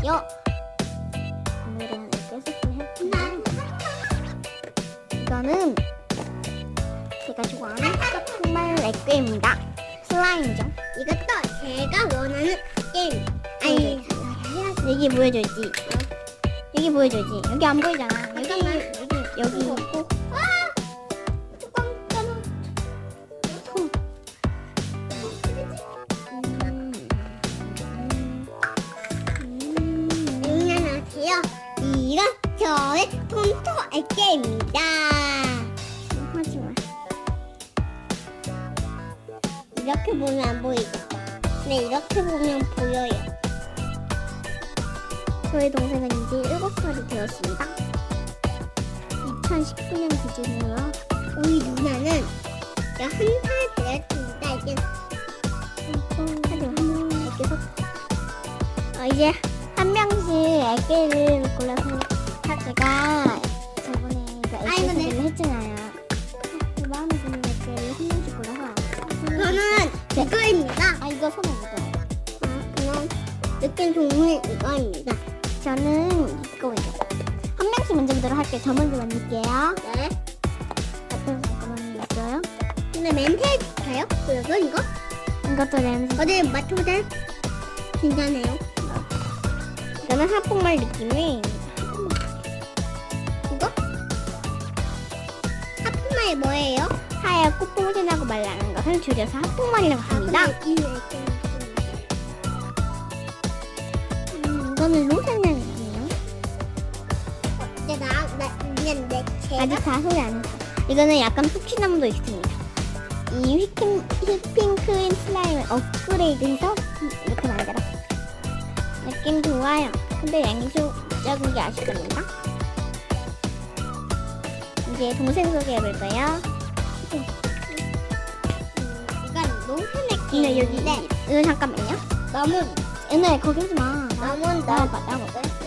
게임인데요. 오늘은 이렇게 해볼게요. 이거는 제가 좋아하는 정말 액괴입니다. 슬라임이죠. 이것도 제가 원하는 게임. 아니, 여기 보여줘야지. 여기 보여줘야지. 여기 안 보이잖아. 여기. 여기 여기 저의 톰토 액게입니다. 하지 마. 이렇게 보면 안 보이죠? 네, 이렇게 보면 보여요. 저희 동생은 이제 7살이 되었습니다. 2019년 기준으로 우리 누나는 한살 되었습니다. 이제 이렇게 섞 어, 이제 한 명씩 애기를 골라서 느낌 좋은 이거입니다. 저는 이거예요. 한 명씩 먼저 보도록 할게요. 저 먼저 만들게요. 네. 어떤 잠깐만 있어요? 근데 멘트 해줄까요? 그리고 이거? 이것도 냄새. 어디 맞춰보자. 괜찮아요. 이거는 한국말 느낌이 이거? 하프마이 뭐예요? 하얗고 뽕진하고 말라는 것을 줄여서 한국말이라고 합니다. 이 음, 이거는 로션향이에요. 이제 나, 나, 이제 내, 제가 아직 다 소개 안 했어. 이거는 약간 푸치나무도 있습니다. 이 휘핑, 휘핑 크림 슬라임을 업그레이드해서 이렇게 만들었어요. 느낌 좋아요. 근데 양이 좀 적은 게 아쉽습니다. 이제 동생 소개해볼까요? 음, 이건 로션 근데 여기, 액게인데 이거 잠깐만요. 너무 은혜, 거기 하지 마. 너무 나와봐, 나와봐.